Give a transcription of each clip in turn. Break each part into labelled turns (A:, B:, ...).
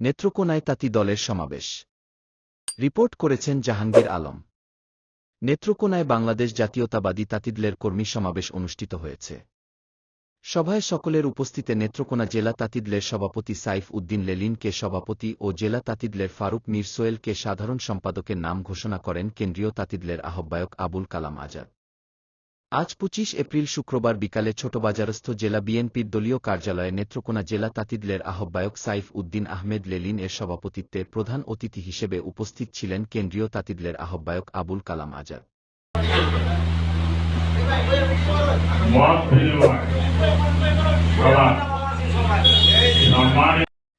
A: নেত্রকোনায় তাঁতি দলের সমাবেশ। রিপোর্ট করেছেন জাহাঙ্গীর আলম। নেত্রকোনায় বাংলাদেশ জাতীয়তাবাদী তাঁতিদলের কর্মী সমাবেশ অনুষ্ঠিত হয়েছে। সভায় সকলের উপস্থিতে নেত্রকোনা জেলা তাঁতিদলের সভাপতি সাইফ উদ্দিন লেলিনকে সভাপতি ও জেলা তাঁতিদলের ফারুক মীর সোয়েলকে সাধারণ সম্পাদকের নাম ঘোষণা করেন কেন্দ্রীয় তাঁতিদলের আহ্বায়ক আবুল কালাম আজাদ। আজ পঁচিশ এপ্রিল শুক্রবার বিকালে ছোটবাজারস্থ জেলা বিএনপির দলীয় কার্যালয়ে নেত্রকোনা জেলা তাতিদলের আহ্বায়ক সাইফ উদ্দিন আহমেদ লেলিন এর সভাপতিত্বে প্রধান অতিথি হিসেবে উপস্থিত ছিলেন কেন্দ্রীয় তাতিদলের আহ্বায়ক আবুল কালাম আজাদ।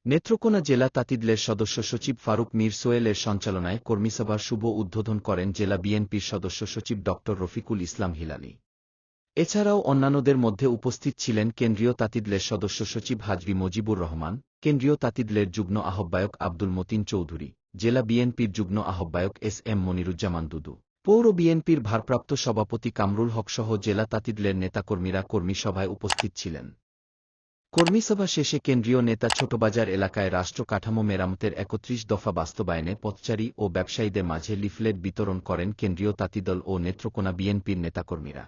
A: নেত্রকোনা জেলা তাঁতিদলের সদস্য সচিব ফারুক মীর সোয়েলের সঞ্চালনায় কর্মীসভার শুভ উদ্বোধন করেন জেলা বিএনপির সদস্য সচিব ড. রফিকুল ইসলাম হিলালি এছাড়াও অন্যান্যদের মধ্যে উপস্থিত ছিলেন কেন্দ্রীয় তাতিদলের সদস্য সচিব হাজরি মজিবুর রহমান, কেন্দ্রীয় তাতিদলের যুগ্ম আহ্বায়ক আব্দুল মতিন চৌধুরী, জেলা বিএনপির যুগ্ম আহ্বায়ক এস এম মনিরুজ্জামান দুদু। পৌর বিএনপির ভারপ্রাপ্ত সভাপতি কামরুল হকসহ জেলা তাতিদলের নেতাকর্মীরা কর্মী সভায় উপস্থিত ছিলেন। কর্মীসভা শেষে কেন্দ্রীয় নেতা ছোটবাজার এলাকায় রাষ্ট্র কাঠামো মেরামতের একত্রিশ দফা বাস্তবায়নে পথচারী ও ব্যবসায়ীদের মাঝে লিফলেট বিতরণ করেন কেন্দ্রীয় তাঁতিদল ও নেত্রকোনা বিএনপির নেতাকর্মীরা।